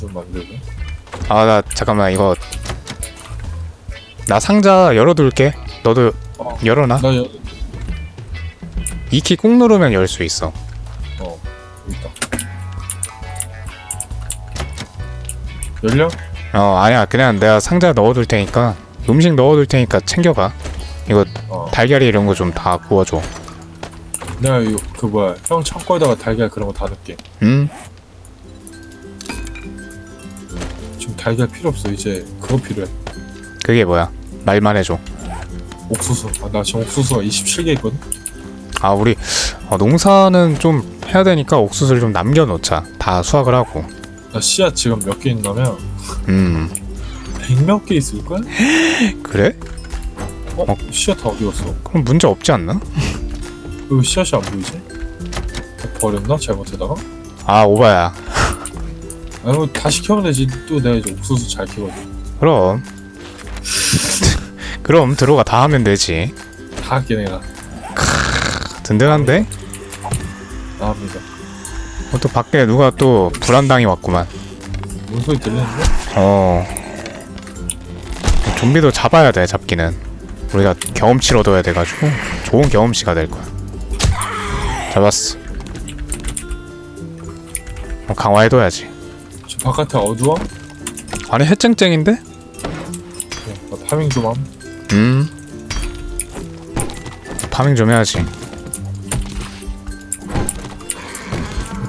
좀 만들고. 아 나 잠깐만 이거 나 상자 열어둘게 너도 어. 열어놔 나 여, 이 키 꾹 누르면 열 수 있어 어, 있다. 열려? 어 아니야 그냥 내가 상자 넣어둘 테니까 음식 넣어둘 테니까 챙겨가 이거 어. 달걀이 이런 거 좀 다 구워줘 내가 이거 그 뭐야 형 창고에다가 달걀 그런 거 다 넣게. 음? 지금 달걀 필요 없어. 이제 그거 필요해. 그게 뭐야 말만 해줘 옥수수. 아, 나 지금 옥수수가 27개 있거든. 아 우리 어, 농사는 좀 해야 되니까 옥수수를 좀 남겨놓자 다 수확을 하고 나 씨앗 지금 몇 개 있냐면 음 100몇 개 있을 걸? 그래? 어? 어. 씨앗 다 어디 갔어? 그럼 문제 없지 않나? 왜 씨앗이 안 보이지? 다 버렸나? 잘못하다가? 아 오바야 아니 뭐 다시 키우면 되지. 또 내가 이제 옥수수 잘 키거든. 그럼 그럼 들어가 다 하면 되지 다 할게 내가. 든든한데? 나옵니다. 어, 또 밖에 누가 또 불안당이 왔구만 뭔 소리 들리는데? 어 좀비도 잡아야 돼 잡기는 우리가 경험치를 얻어야 돼가지고 좋은 경험치가 될 거야 잡았어 어, 강화해둬야지 저 바깥에 어두워? 아니 해쨍쨍인데? 네, 나 파밍 좀 함. 음 파밍 좀 해야지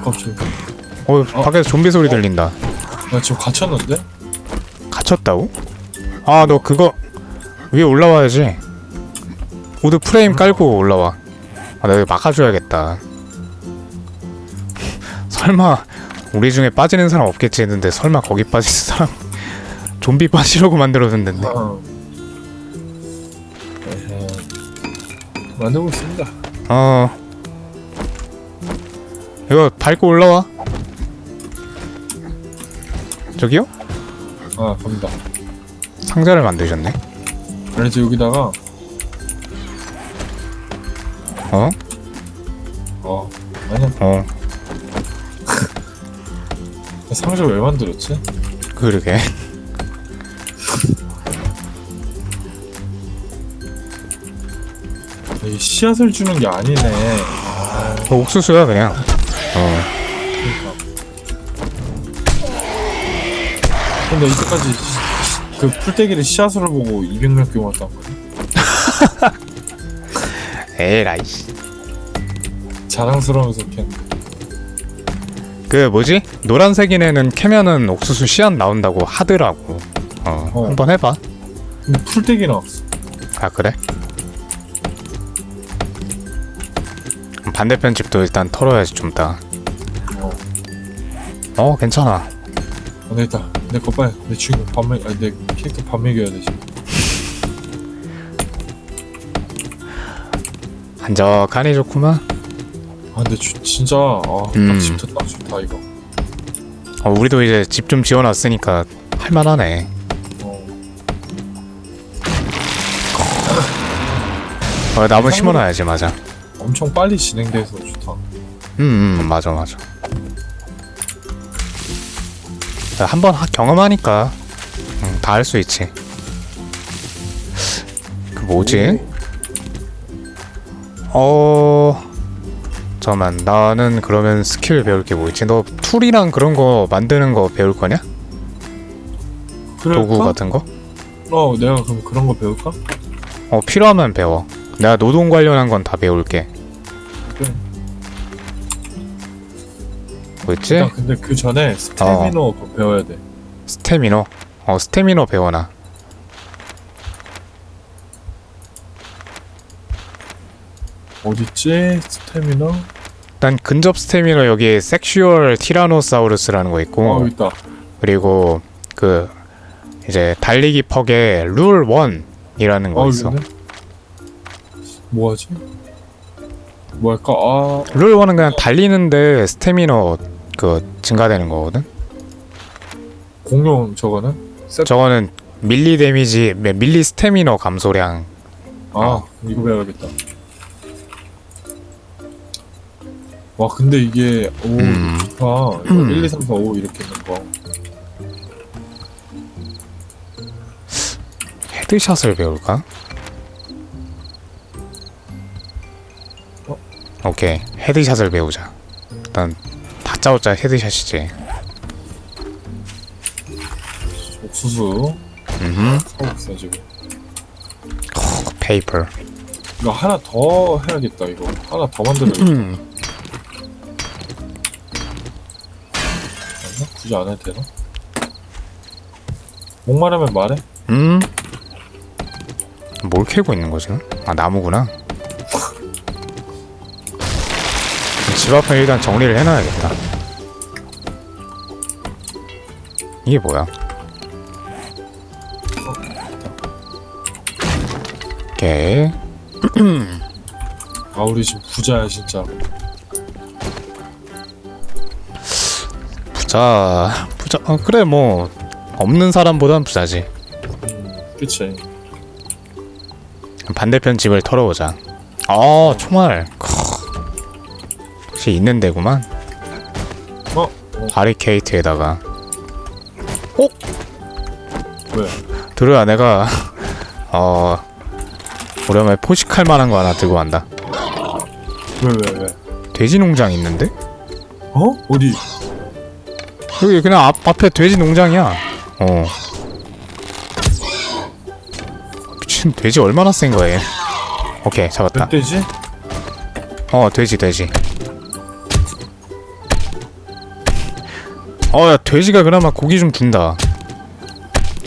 갑자기. 어 밖에서 좀비 소리 들린다 나 지금 갇혔는데? 갇혔다고? 아 너 그거 위에 올라와야지 우드 프레임 깔고 올라와 아 내가 막아줘야겠다 설마 우리 중에 빠지는 사람 없겠지 했는데 설마 거기 빠질 사람 좀비 빠지려고 만들어뒀는데 아. 에헤. 만들고 있습니다. 어 이거 밟고 올라와 저기요? 아, 갑니다. 상자를 만드셨네 그래서 여기다가, 어? 어, 아니야. 어 상자 왜 만들었지? 그러게 이 씨앗을 주는 게 아니네. 어, 옥수수야 그냥 어 근데 이때까지 그 풀떼기를 씨앗으로 보고 200몇 개 왔단 말이야. 에라이 자랑스러우면서 그냥 그 뭐지? 노란색인 애는 캐면은 옥수수 씨앗 나온다고 하더라고. 어, 어. 한번 해봐. 근데 풀떼기 나왔어. 아 그래? 반대편 집도 일단 털어야지 좀 이따. 어, 어 괜찮아. 안 되겠다. 내거 빨리 내 주인공 밥 먹, 아니 내 캐릭터 밥 먹여야 돼 지금. 한적하니 좋구만. 아 근데 주, 진짜 아, 음. 딱 집도 딱 좋다 이거. 어, 우리도 이제 집 좀 지어놨으니까 할만하네. 어. 어, 나무 심어놔야지 맞아. 엄청 빨리 진행돼서 좋다. 음, 음 맞아 맞아. 한번 하- 경험하니까 음, 다할 수 있지. 그 뭐지? 어 잠깐만 나는 그러면 스킬 배울 게 뭐 있지? 너 툴이랑 그런 거 만드는 거 배울 거냐? 그럴까? 도구 같은 거? 어 내가 그럼 그런 거 배울까? 어 필요하면 배워. 내가 노동 관련한 건 다 배울게. 그래. 뭐였지? 일단 근데 그 전에 스태미너 그거 배워야 돼. 스태미너. 어 스태미너 배워놔. 어딨지? 스태미너? 일단 근접 스태미너 여기에 섹슈얼 티라노사우루스라는 거 있고 어 있다. 그리고 그 이제 달리기 퍽에 룰 1이라는 거어 있어. 있네. 뭐하지? 뭐 할까? 아 룰 1은 그냥 달리는데 스태미너 그 증가되는 거거든. 공룡 저거는? 셋. 저거는 밀리 데미지 밀리 스태미너 감소량. 아 어. 이거 배워야겠다. 와 근데 이게 오 음. 좋다. 이거 1, 2, 3, 4, 5 이렇게 있는 거. 헤드샷을 배울까? 어? 오케이 헤드샷을 배우자 일단 다짜고짜 헤드샷이지 옥수수 음흠. 사고 있어 지금. 어, 그 페이퍼 이거 하나 더 해야겠다. 이거 하나 더 만들어야겠다 음. 굳이 안 해도 되나? 목마르면 말해. 음? 뭘 캐고 있는 거지? 아 나무구나 집 앞에 일단 정리를 해놔야겠다 이게 뭐야? 오케이 아 우리 지금 부자야 진짜. 부자 부자 어, 그래 뭐 없는 사람보단 부자지 음, 그치. 반대편 집을 털어오자 아 총알 크. 혹시 있는 데구만 어? 어 바리케이트에다가 왜? 들어야 내가 어 오랜만에 포식할 만한 거 하나 들고 간다 왜 왜 왜? 돼지 농장 있는데? 어? 어디? 여기 그냥 앞, 앞에 돼지 농장이야. 어. 미친 돼지 얼마나 센 거야 얘. 오케이 잡았다. 멧돼지? 어 돼지 돼지. 어야 돼지가 그나마 고기 좀 준다.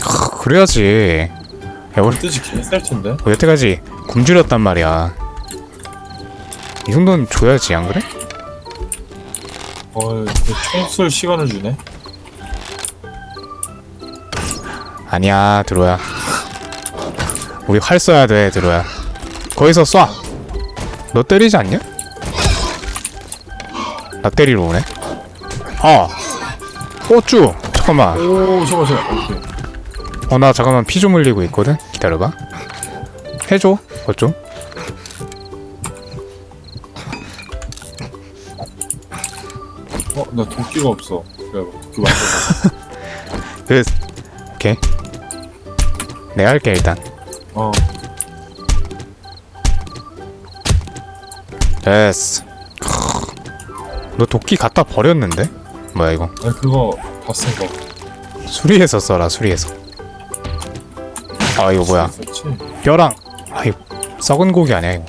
크, 그래야지. 야 우리 멧돼지 개쌀 텐데. 뭐 여태까지 굶주렸단 말이야. 이 정도는 줘야지 안 그래? 어, 총쏠 시간을 주네. 아니야 드로야. 우리 활 쏴야 돼 드로야. 거기서 쏴너 때리지 않냐? 나 때리러 오네. 아 어쭈 잠깐만. 오, 잠깐 잠깐. 오케이. 어 나 잠깐만 피 좀 흘리고 있거든? 기다려봐. 해줘 그것 좀 어, 나 도끼가 없어. 그래, 도끼 만들어. 그 오케이 내가 할게 일단 어, 됐어 너 도끼 갖다 버렸는데? 뭐야 이거 아니 그거 다쓴 거. 수리해서 써라 수리해서 아 이거 뭐야 있었지? 뼈랑 아 이거 썩은 고기 아니야 이거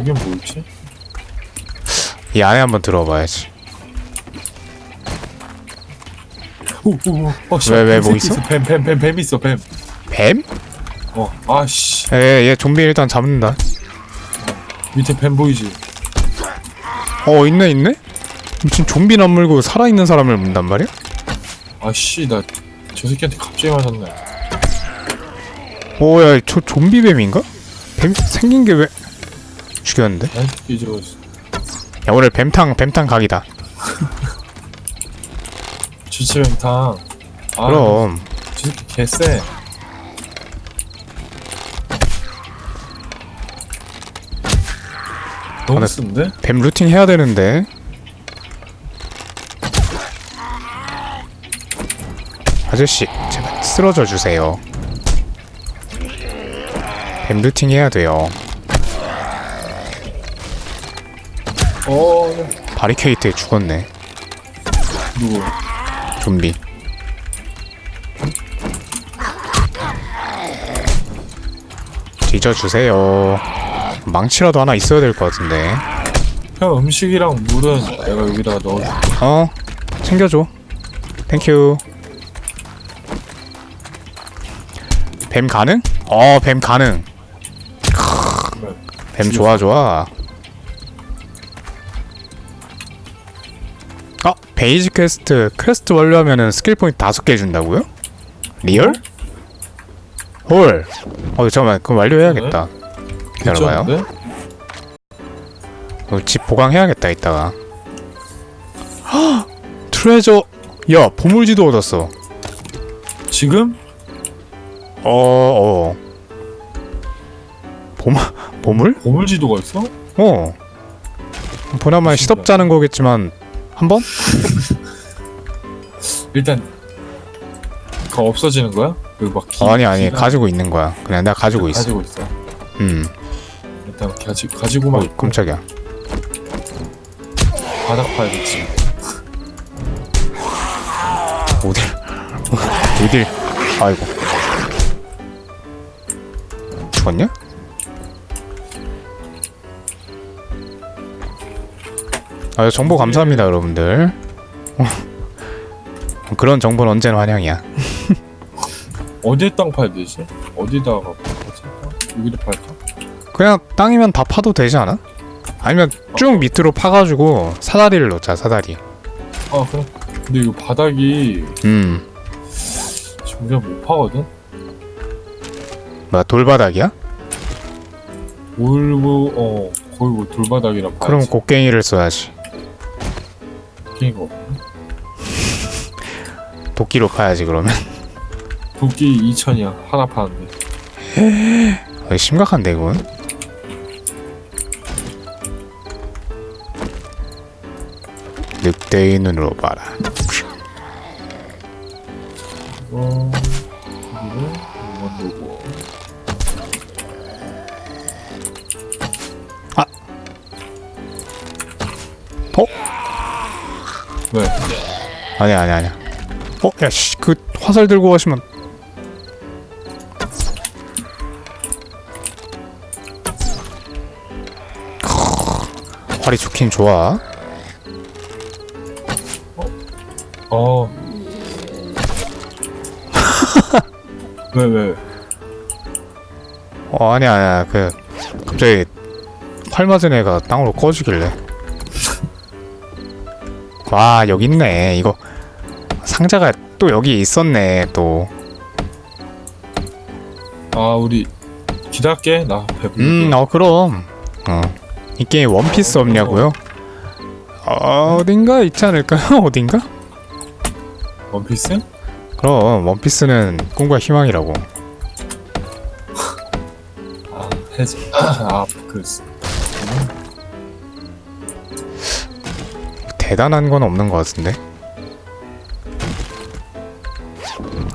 이게 뭐였지? 이 안에 한번 들어봐야지 오, 오, 오. 어, 씨, 왜, 왜, 뱀뭐 새끼 있어? 뱀, 뱀, 뱀, 뱀 있어, 뱀. 뱀? 어, 아씨. 에얘 좀비 일단 잡는다 밑에 뱀 보이지? 어 있네 있네? 미친 좀비 안 물고 살아있는 사람을 문단 말이야? 아씨, 나 저 새끼한테 갑자기 맞았네. 오 야 저 좀비 뱀인가? 뱀 생긴 게 왜 죽였는데? 난 이제 야 오늘 뱀탕 뱀탕 각이다 주치뱀탕. 아, 그럼 저 새끼 개쎄. 너무 나- 쓴데? 뱀 루팅 해야 되는데 아저씨 제발 쓰러져 주세요 뱀 루팅 해야 돼요 어, 바리케이트에 죽었네. 누구? 좀비. 뒤져주세요. 망치라도 하나 있어야 될 것 같은데. 형 음식이랑 물은 내가 여기다가 넣어줄게. 어? 챙겨줘. 땡큐 뱀 가능? 어 뱀 가능. 뱀 좋아 좋아 베이지 퀘스트 퀘스트 완료하면은 스킬 포인트 다섯 개 준다고요? 리얼? 헐. 어 잠깐만 그럼 완료해야겠다. 기다려봐요. 괜찮은데? 어, 집 보강해야겠다 이따가. 헉! 트레저. 야 보물지도 얻었어. 지금? 어 어. 보물 보물? 보물지도가 있어? 어. 보나마나 시덥잖은 거겠지만 한 번? 일단 그거 없어지는 거야? 그막 기, 아니 아니 기가- 가지고 있는 거야 그냥 내가 가지고 있어 가지고 있어. 음 일단 가지 가지고만 어, 있고 깜짝이야 바닥 파야겠지. 어딜 어딜 아이고 죽었냐? 아 정보 감사합니다 여러분들 어. 그런 정보는 언제나 환영이야 어디에 땅 파야 되지? 어디다가 팔지? 여기도 팔까? 그냥 땅이면 다 파도 되지 않아? 아니면 쭉 밑으로 파가지고 사다리를 놓자 사다리 아 그래. 근데 이거 바닥이 음 우리가 못 파거든. 뭐야 돌바닥이야? 올고 어 거의 뭐 돌바닥이라 봐야지. 그럼 곡괭이를 써야지 거. 없네. 도끼로 파야지 그러면 도끼 2천이야 하나 파는데. 어, 심각한데 이건 늑대의 눈으로 봐라 어 아니야 아니야 아니야 어? 야씨 그 화살 들고 가시면 활이 좋긴 좋아 어. 왜 왜? 어 아니야 아니야 그 갑자기 활 맞은 애가 땅으로 꺼지길래 와 여기 있네 이거 상자가 또 여기 있었네 또 아 우리 기다릴게 나 배부르게. 음, 어 그럼. 어. 이 게임 원피스 없냐고요? 어, 어딘가 있지 않을까요? 어딘가? 원피스? 그럼 원피스는 꿈과 희망이라고. 아 해지. 아 그. 대단한 건 없는 것 같은데.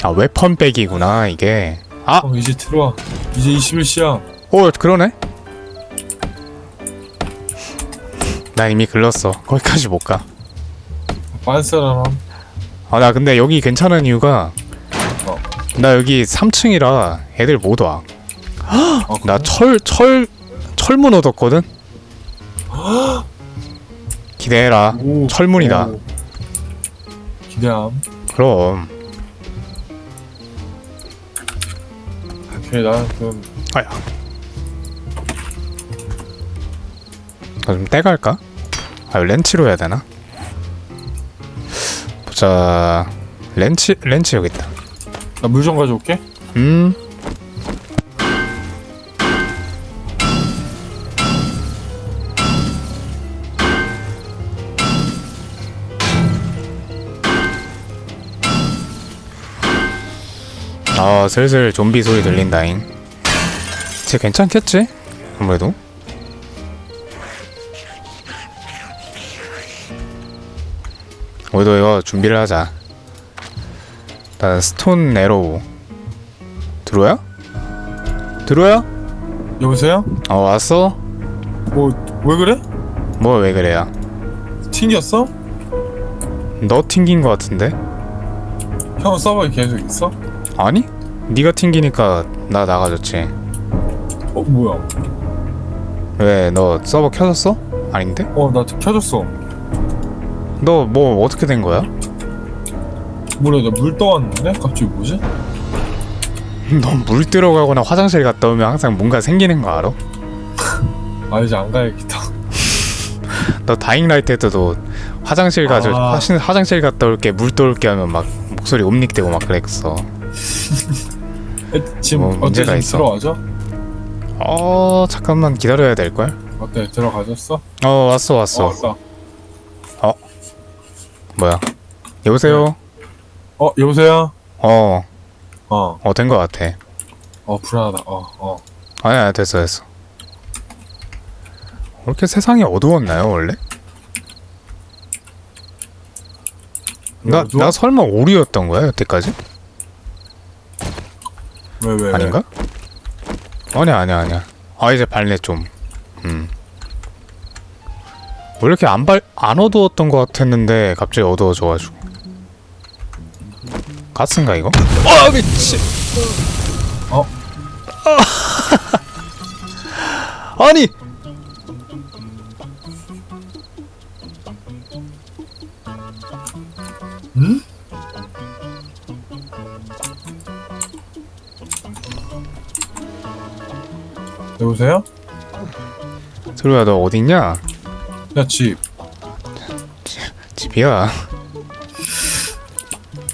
아 웨펀백이구나 이게. 아, 어 이제 들어와. 이제 21시야. 오 그러네. 난 이미 글렀어. 거기까지 못 가. 빤스라람. 아 나 근데 여기 괜찮은 이유가 어. 나 여기 3층이라 애들 못 와. 아, 나 그래? 철, 철, 철문 얻었거든? 기대해라. 오, 철문이다. 오. 기대함. 그럼. 오케이 그럼 아야. 나좀 떼갈까? 아, 렌치로 해야 되나? 보자. 렌치, 렌치 여기 있다. 나 물 좀 가져올게. 음. 아 슬슬 좀비 소리 들린다잉 쟤 괜찮겠지? 아무래도 우리도 이거 준비를 하자 일단 스톤 에로우 드로야? 드로야? 여보세요? 어 왔어? 뭐 왜 그래? 뭐 왜 그래야? 튕겼어? 너 튕긴 거 같은데? 형 서버에 계속 있어? 아니? 네가 튕기니까 나 나가졌지 어 뭐야? 왜 너 서버 켜졌어? 아닌데? 어나 켜졌어. 너 뭐 어떻게 된 거야? 뭐래 나물 떠왔는데 갑자기 뭐지? 너 물 들어가거나 화장실 갔다 오면 항상 뭔가 생기는 거 알아? 아 이제 안 가야겠다. 너 다잉 라이트 때도 화장실 가서 아. 화신, 화장실 갔다 올게 물 떠올게 하면 막 목소리 옴닉되고 막 그랬어 에, 지금 뭐 어때 문제가 지금 있어. 들어와죠? 어 잠깐만 기다려야 될 걸? 어때 들어가졌어? 어 왔어 왔어 어, 왔다. 뭐야 여보세요? 어 여보세요? 어 어. 어 된 거 같아 어 불안하다. 어 어. 아니야 됐어 됐어 왜 이렇게 세상이 어두웠나요 원래? 나, 어두워? 나 설마 오류였던 거야 여태까지? 왜 왜? 아닌가? 아니야 아니야 아니야 아 이제 밝네 좀음 왜 이렇게 안 밝, 안 어두웠던 것 같았는데 갑자기 어두워져가지고 가스인가 이거? 아 미치 어? 아니 여보세요? 드루야 너 어딨냐? 야 집. 집이야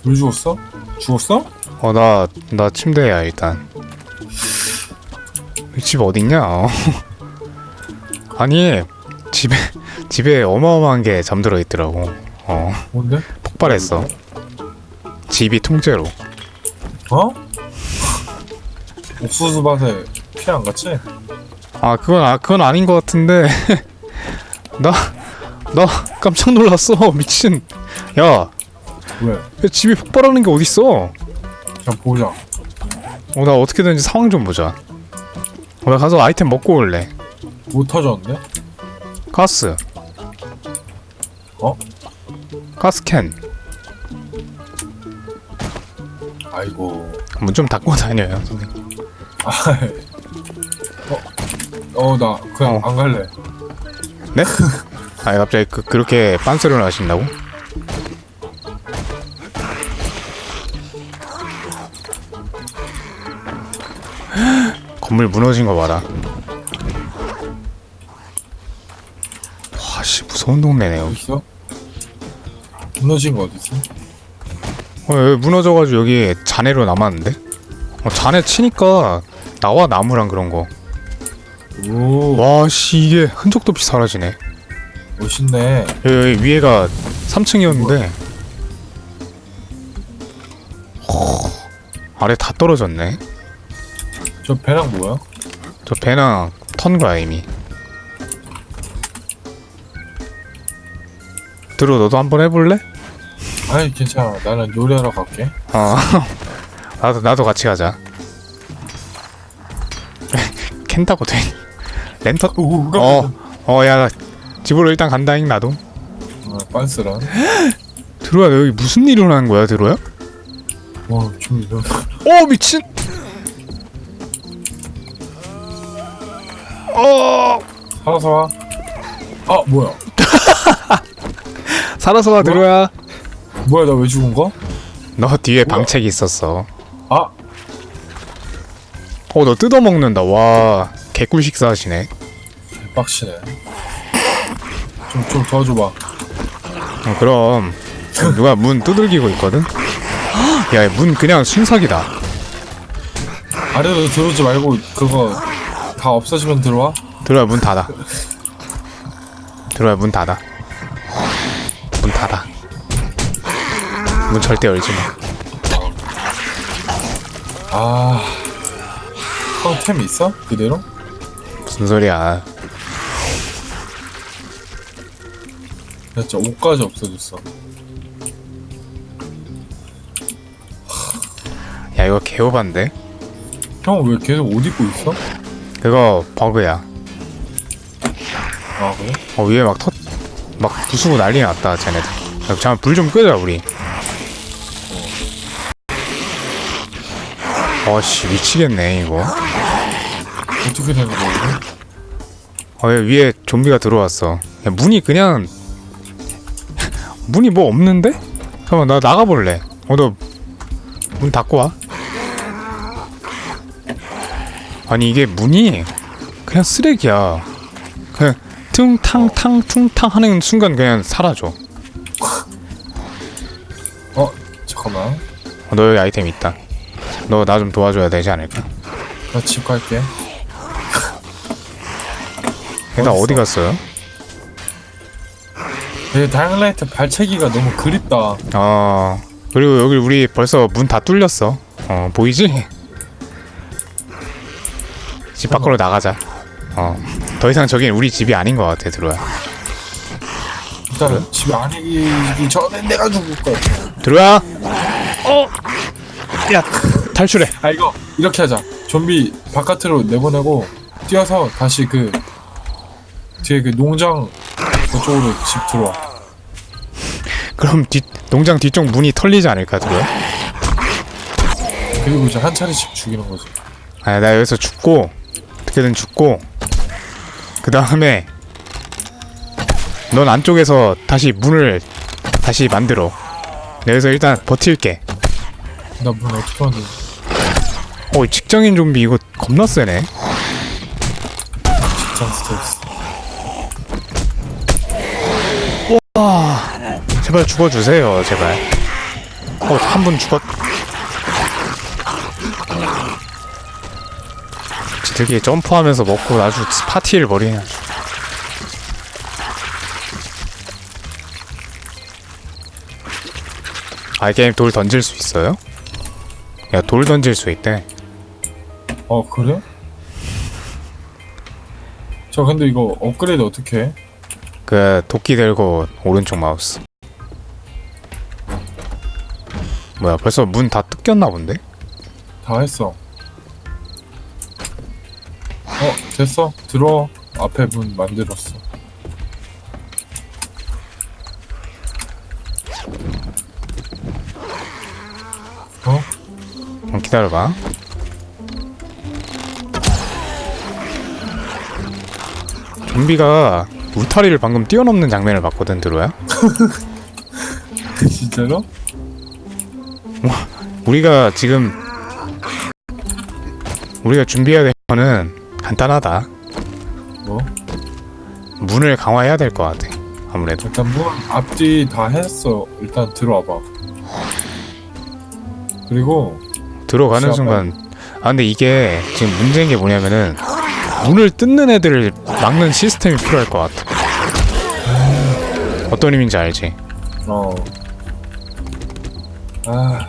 왜 죽었어? 죽었어? 어 나 나 침대야 일단 집 어딨냐? 어. 아니 집에 집에 어마어마한 게 잠들어 있더라고 어 뭔데? 폭발했어 집이 통째로 어? 옥수수 밭에 피 안 갔지? 아 그건 아 그건 아닌 것 같은데 나 나 깜짝 놀랐어 미친 야, 왜? 야 집이 폭발하는 게 어딨어 그냥 보자. 어 나 어떻게든지 상황 좀 보자 어, 나 가서 아이템 먹고 올래 못 터졌는데? 가스 어? 가스캔 아이고. 문 좀 닫고 다녀요 선생님 아, 어, 어, 나 그냥 어. 안 갈래. 네? 아 갑자기 그, 그렇게 빤소리를 하신다고? 건물 무너진 거 봐라 와씨 무서운 동네네 여기 있어? 무너진 거 어디 있어? 어, 여기 무너져가지고 여기 잔해로 남았는데? 어, 잔해 치니까 나와 나무랑 그런 거 오, 와씨 이게 흔적도 없이 사라지네 멋있네. 여기, 여기 위에가 3층이었는데 아래 다 떨어졌네 저 배랑 뭐야? 저 배낭 턴 거야 이미 들어 너도 한번 해볼래? 아니 괜찮아. 나는 요리하러 갈게. 어 나도 나도 같이 가자 캔다고 돼 랜턴 오, 어어 야 집으로 일단 간다잉 나도 어, 빤스랑. 들어야 여기 무슨 일이 일어나는 거야 들어야? 와, 좀 이런. 어 미친 어 살아서 와. 아, 뭐야? 살아서 와 들어야 뭐야, 나 왜 죽은 거? 너 뒤에 뭐야? 방책이 있었어 아, 어 너 뜯어먹는다. 와 개꿀 식사하시네. 빡치네. 좀, 좀 도와줘봐. 어, 그럼. 누가 문 두들기고 있거든? 야 문 그냥 순삭이다. 아래로 들어오지 말고 그거 다 없어지면 들어와. 들어야 문 닫아. 들어야 문 닫아. 문 닫아. 문 절대 열지 마. 아, 형템 있어? 그대로? 무슨 소리야 나 진짜 옷까지 없어졌어. 야 이거 개오반데 형 왜 계속 옷 입고 있어? 그거 버그야 아 그래? 어 위에 막 터, 막 부수고 난리 났다 쟤네들 야, 잠깐 불좀 끄자 우리 어씨 미치겠네 이거. 어떻게 된 거야? 어얘 위에 좀비가 들어왔어. 야, 문이 그냥 문이 뭐 없는데? 잠깐만 나 나가볼래. 어 너 문 닫고 와. 아니 이게 문이 그냥 쓰레기야. 그냥 퉁탕탕 퉁탕 하는 순간 그냥 사라져. 어 잠깐만. 어, 너 여기 아이템 있다 너 나 좀 도와줘야 되지 않을까? 나집 갈게. 얘나 어딨어? 어디 갔어요? 얘 다이얼라이트 발차기가 너무 그립다. 어 그리고 여기 우리 벌써 문 다 뚫렸어 어 보이지? 집 밖으로 나가자 어더 이상 저긴 우리 집이 아닌 것 같아 들어야 일단 집 아니기 전에 내가 죽을 거야. 들어야 어! 야 탈출해 아 이거 이렇게 하자. 좀비 바깥으로 내보내고 뛰어서 다시 그 뒤에 그 농장 그쪽으로 집 들어와. 그럼 뒤 농장 뒤쪽 문이 털리지 않을까 그래? 그리고 이제 한 차례씩 죽이는 거지. 아니 나 여기서 죽고 어떻게든 죽고 그 다음에 넌 안쪽에서 다시 문을 다시 만들어. 여기서 일단 버틸게. 나 문 어떻게 만드지? 어 직장인 좀비 이거 겁나 세네. 직장 스트레스. 제발 죽어주세요 제발. 어한 분 죽었. 지들끼리 점프하면서 먹고 아주 파티를 벌이네. 아주. 아, 이 게임 돌 던질 수 있어요? 야, 돌 던질 수 있대. 어 그래? 저 근데 이거 업그레이드 어떻게 해? 그, 도끼 들고 오른쪽 마우스. 뭐야, 벌써 문 다 뜯겼나 본데? 다 했어. 어 됐어. 들어. 앞에 문 만들었어. 어? 어, 기다려봐. 좀비가 울타리를 방금 뛰어넘는 장면을 봤거든, 드로야? 진짜로? 우리가 지금 우리가 준비해야 될 거는 간단하다. 뭐? 문을 강화해야 될 것 같아. 아무래도. 일단 문 앞뒤 다 했어. 일단 들어와봐. 그리고 들어가는 시작할- 순간 아 근데 이게 지금 문제인 게 뭐냐면은 문을 뜯는 애들을 막는 시스템이 필요할 것 같아. 어떤 의미인지 알지? 어. 아,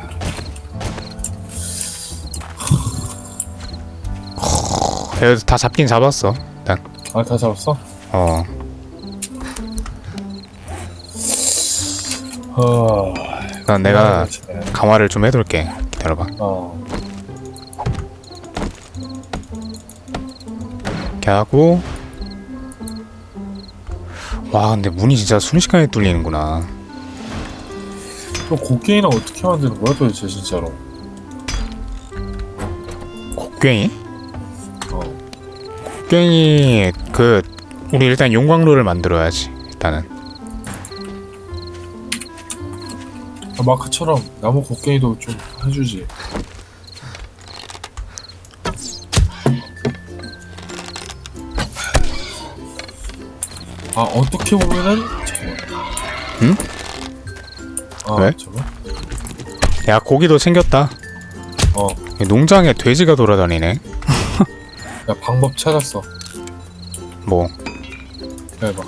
그래도 다 잡긴 잡았어. 일단 아 다 잡았어? 어 어. 그럼 내가 아, 진짜. 강화를 좀 해둘게. 기다려봐. 어. 이렇게 하고 와 근데 문이 진짜 순식간에 뚫리는구나. 또 곡괭이랑 어떻게 만드는 거야 도대체 진짜로? 곡괭이? 어. 곡괭이 그 우리 일단 용광로를 만들어야지 일단은 아, 마크처럼 나무 곡괭이도 좀 해주지. 아 어떻게 보면은. 응? 아 왜? 잠깐. 야 고기도 챙겼다 어. 농장에 돼지가 돌아다니네 야 방법 찾았어. 뭐 해봐.